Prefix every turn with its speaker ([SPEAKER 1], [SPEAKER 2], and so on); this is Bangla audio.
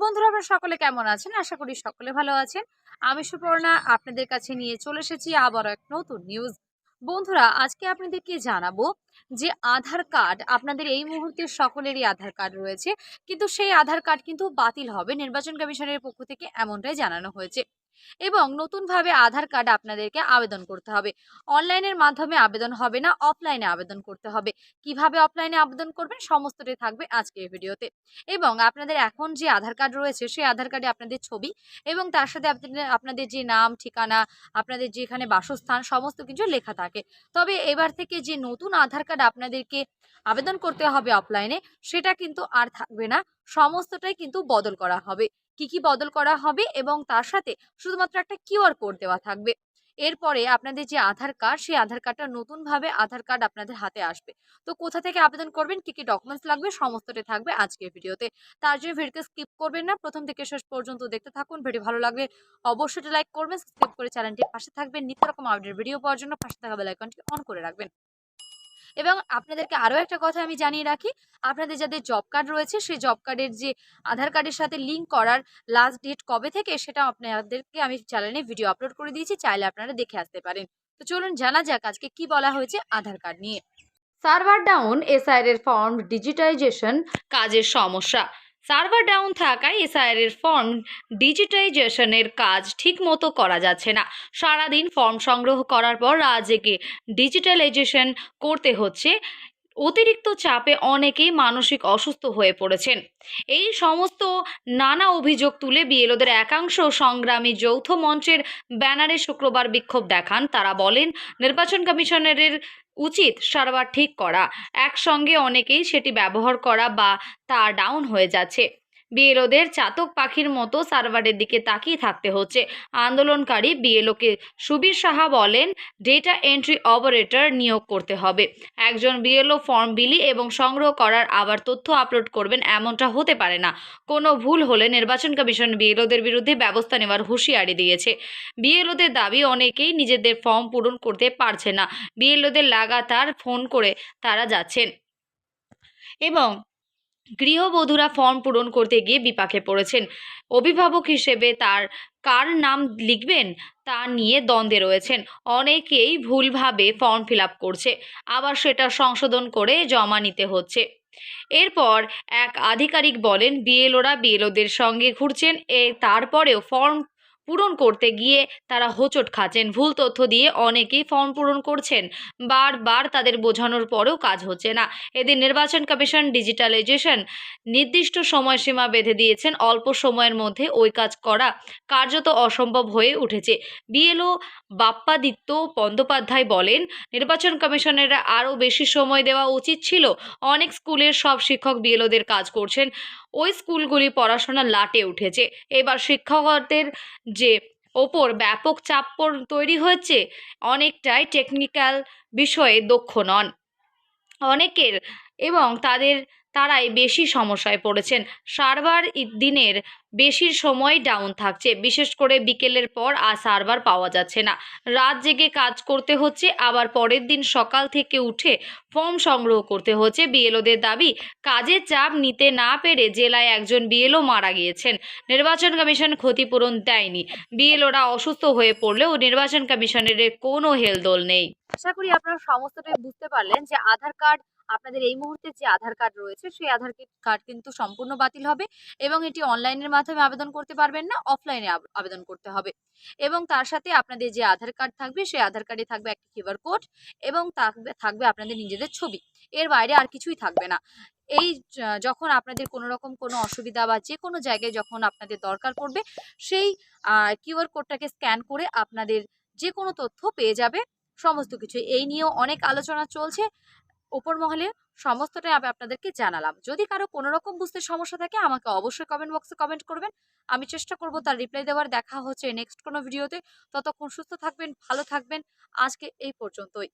[SPEAKER 1] বন্ধুরা, আপনারা সকলে কেমন আছেন? আশা করি সকলে ভালো আছেন। আমি সুপর্ণা, আপনাদের কাছে নিয়ে চলে এসেছি আবার এক নতুন নিউজ বন্ধুরা, আজকে আপনাদেরকে জানাব যে আধার কার্ড, আপনাদের এই মুহূর্তে সকলেরই আধার কার্ড রয়েছে। কিন্তু সেই আধার কার্ড কিন্তু বাতিল হবে। নির্বাচন কমিশনের পক্ষ থেকে এমনটাই জানানো হয়েছে। এবং নতুনভাবে আধার কার্ড আপনাদেরকে আবেদন করতে হবে। অনলাইনের মাধ্যমে আবেদন হবে না, অফলাইনে আবেদন করতে হবে। কীভাবে অফলাইনে আবেদন করবেন সমস্তটাই থাকবে আজকের ভিডিওতে। এবং আপনাদের এখন যে আধার কার্ড রয়েছে, সেই আধার কার্ডে আপনাদের ছবি এবং তার সাথে আপনাদের আপনাদের যে নাম, ঠিকানা, আপনাদের যেখানে বাসস্থান, সমস্ত কিছু লেখা থাকে। তবে এবার থেকে যে নতুন আধার কার্ড আপনাদেরকে আবেদন করতে হবে অফলাইনে, সেটা কিন্তু আর থাকবে না। সমস্তটাই কিন্তু বদল করা হবে। কি কি বদল করা হবে এবং তার সাথে শুধুমাত্র একটা কিউআর কোড দেওয়া থাকবে। এরপরে আপনাদের যে আধার কার্ড, সেই আধার কার্ডটা নতুনভাবে আধার কার্ড আপনাদের হাতে আসবে। তো কোথা থেকে আবেদন করবেন, কি কি ডকুমেন্টস লাগবে সমস্তটাই থাকবে আজকের ভিডিওতে। তার জন্য ভিডিওকে স্কিপ করবেন না। প্রথম থেকে শেষ পর্যন্ত দেখতে থাকুন। ভিডিও ভালো লাগবে অবশ্যই লাইক করবেন সাবস্ক্রাইব করে চ্যানেলটির পাশে থাকবেন। নিত্য রকম আপডেট ভিডিও পাওয়ার জন্য পাশে থাকা বেল আইকনটি অন করে রাখবেন। এবং আপনাদেরকে আরও একটা কথা আমি জানিয়ে রাখি, আপনাদের যাদের জব কার্ড রয়েছে, সেই জব কার্ডের যে আধার কার্ডের সাথে লিঙ্ক করার লাস্ট ডেট কবে থেকে, সেটা আপনাদেরকে আমি চ্যানেলে ভিডিও আপলোড করে দিয়েছি, চাইলে আপনারা দেখে আসতে পারেন। তো চলুন জানা যাক আজকে কি বলা হয়েছে আধার কার্ড নিয়ে। সার্ভার ডাউন এসআইআর এর ফর্ম ডিজিটাইজেশন কাজের সমস্যা। সার্ভার ডাউন থাকায় এসআইআর এর ফর্ম ডিজিটাইজেশনের কাজ ঠিকমতো করা যাচ্ছে না। সারাদিন ফর্ম সংগ্রহ করার পর রাজ্যকে ডিজিটালাইজেশন করতে হচ্ছে অতিরিক্ত চাপে অনেকেই মানসিক অসুস্থ হয়ে পড়েছেন। এই সমস্ত নানা অভিযোগ তুলে বিএলওদের একাংশ সংগ্রামী যৌথ মঞ্চের ব্যানারে শুক্রবার বিক্ষোভ দেখান। তারা বলেন, নির্বাচন কমিশনারের উচিত সার্ভার ঠিক করা। একসঙ্গে অনেকেই সেটি ব্যবহার করা বা তা ডাউন হয়ে যাচ্ছে। বিএলওদের চাতক পাখির মতো সার্ভারের দিকে তাকিয়ে থাকতে হচ্ছে। আন্দোলনকারী বিএলওকে সুবীর সাহা বলেন ডেটা এন্ট্রি অপারেটর নিয়োগ করতে হবে। একজন বিএলও ফর্ম বিলি এবং সংগ্রহ করার আবার তথ্য আপলোড করবেন এমনটা হতে পারে না। কোনো ভুল হলে নির্বাচন কমিশন বিএলওদের বিরুদ্ধে ব্যবস্থা নেওয়ার হুঁশিয়ারি দিয়েছে। বিএলওদের দাবি, অনেকেই নিজেদের ফর্ম পূরণ করতে পারছে না। বিএলওদের লাগাতার ফোন করে তারা যাচ্ছেন। এবং গৃহবধূরা ফর্ম পূরণ করতে গিয়ে বিপাকে পড়েছেন। অভিভাবক হিসেবে তার কার নাম লিখবেন তা নিয়ে দ্বন্দ্বে রয়েছেন। অনেকেই ভুলভাবে ফর্ম ফিল করছে, আবার সেটা সংশোধন করে জমা নিতে হচ্ছে। এরপর এক আধিকারিক বলেন, বিএলওরা বিএলওদের সঙ্গে ঘুরছেন, এ তারপরেও ফর্ম পূরণ করতে গিয়ে তারা হোঁচট খাচ্ছেন। ভুল তথ্য দিয়ে অনেকেই ফর্ম পূরণ করছেন। বারবার তাদের বোঝানোর পরেও কাজ হচ্ছে না। এদিন নির্বাচন কমিশন ডিজিটালাইজেশন নির্দিষ্ট সময়সীমা বেঁধে দিয়েছেন। অল্প সময়ের মধ্যে ওই কাজ করা কার্যত অসম্ভব হয়ে উঠেছে। বিএলও বাপ্পাদিত্য বন্দ্যোপাধ্যায় বলেন, নির্বাচন কমিশনের আরও বেশি সময় দেওয়া উচিত ছিল। অনেক স্কুলের সব শিক্ষক বিএলওদের কাজ করছেন। ওই স্কুলগুলি পড়াশোনা লাটে উঠেছে। এবার শিক্ষকদের যে ওপর ব্যাপক চাপ তৈরি হয়েছে, অনেকটাই টেকনিক্যাল বিষয়ে দক্ষ নন। অনেকের এবং তাদের, তারাই বেশি সমস্যায় পড়েছেন। সার্ভার দিনের বেশি সময় ডাউন থাকছে। বিশেষ করে বিকেলের পর আর সার্ভার পাওয়া যাচ্ছে না। রাত জেগে কাজ করতে হচ্ছে, আবার পরের দিন সকাল থেকে উঠে ফর্ম সংগ্রহ করতে হচ্ছে। বিএলওদের দাবি, কাজের চাপ নিতে না পেরে জেলায় একজন বিএলও মারা গিয়েছেন। নির্বাচন কমিশন ক্ষতিপূরণ দেয়নি। বিএলওরা অসুস্থ হয়ে পড়লেও নির্বাচন কমিশনের কোনো হেলদোল নেই। আশা করি আপনারা সমস্তটাই বুঝতে পারলেন যে আধার কার্ড আপনাদের এই মুহূর্তে যে আধার কার্ড রয়েছে, সেই আধার কার্ড কিন্তু সম্পূর্ণ বাতিল হবে এবং এটি অনলাইনের মাধ্যমে আবেদন করতে পারবেন না, অফলাইনে আবেদন করতে হবে। এবং তার সাথে আপনাদের যে আধার কার্ড থাকবে, সেই আধার কার্ডে থাকবে একটা কিউআর কোড এবং থাকবে থাকবে আপনাদের নিজেদের ছবি। এর বাইরে আর কিছুই থাকবে না। এই যখন আপনাদের কোনো রকম কোনো অসুবিধা বা যে কোনো জায়গায় যখন আপনাদের দরকার পড়বে, সেই কিউআর কোডটাকে স্ক্যান করে আপনাদের যে কোনো তথ্য পেয়ে যাবে, সমস্ত কিছু। এই নিয়েও অনেক আলোচনা চলছে। ওপর মহলে সমস্তটাই আমি আপনাদেরকে জানালাম। যদি কারও কোনো রকম বুঝতে সমস্যা থাকে, আমাকে অবশ্যই কমেন্ট বক্সে কমেন্ট করবেন। আমি চেষ্টা করব তার রিপ্লাই দেওয়ার। দেখা হচ্ছে নেক্সট কোনো ভিডিওতে ততক্ষণ সুস্থ থাকবেন, ভালো থাকবেন। আজকে এই পর্যন্তই।